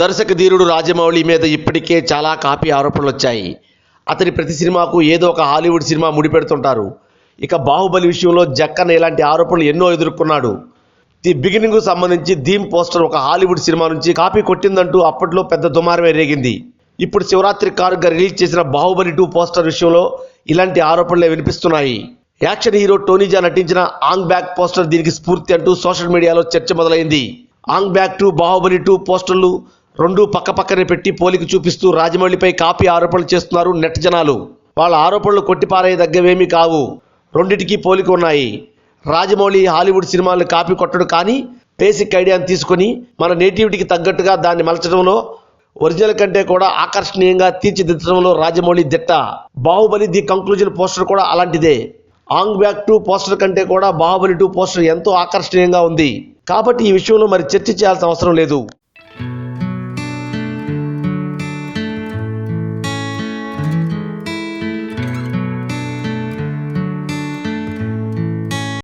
దర్శక ధీరుడు రాజమౌళి మీద ఇప్పటికే చాలా కాపీ ఆరోపణలు వచ్చాయి. అతని ప్రతి సినిమాకు ఏదో ఒక హాలీవుడ్ సినిమా ముడిపెడుతుంటారు. ఇక బాహుబలి విషయంలో జక్కన్న ఇలాంటి ఆరోపణలు ఎన్నో ఎదుర్కొన్నాడు. ది బిగినింగ్ సంబంధించి థీమ్ పోస్టర్ ఒక హాలీవుడ్ సినిమా నుంచి కాపీ కొట్టిందంటూ అప్పట్లో పెద్ద దుమారమే రేగింది. ఇప్పుడు శివరాత్రి కారుగా రిలీజ్ చేసిన బాహుబలి టూ పోస్టర్ విషయంలో ఇలాంటి ఆరోపణలే వినిపిస్తున్నాయి. యాక్షన్ హీరో టోనీజా నటించిన ఆంగ్ బ్యాక్ పోస్టర్ దీనికి స్ఫూర్తి అంటూ సోషల్ మీడియాలో చర్చ మొదలైంది. ఆంగ్ బ్యాక్ టూ బాహుబలి టూ పోస్టర్లు రెండు పక్క పక్కనే పెట్టి పోలిక చూపిస్తూ రాజమౌళిపై కాపీ ఆరోపణలు చేస్తున్నారు నెట్ జనాలు. వాళ్ళ ఆరోపణలు కొట్టిపారేయదగ్గవేమీ కావు. రెండిటికి పోలిక ఉన్నాయి. రాజమౌళి హాలీవుడ్ సినిమాలు కాపీ కొట్టడు కానీ బేసిక్ ఐడియాని తీసుకొని మన నేటివిటీకి తగ్గట్టుగా దాన్ని మలచడంలో ఒరిజినల్ కంటే కూడా ఆకర్షణీయంగా తీర్చిదిద్దడంలో రాజమౌళి దిట్ట. బాహుబలి ది కంక్లూజన్ పోస్టర్ కూడా అలాంటిదే. ఆంగ్ బ్యాక్ టూ పోస్టర్ కంటే కూడా బాహుబలి టూ పోస్టర్ ఎంతో ఆకర్షణీయంగా ఉంది. కాబట్టి ఈ విషయంలో మరి చర్చ చేయాల్సిన అవసరం లేదు.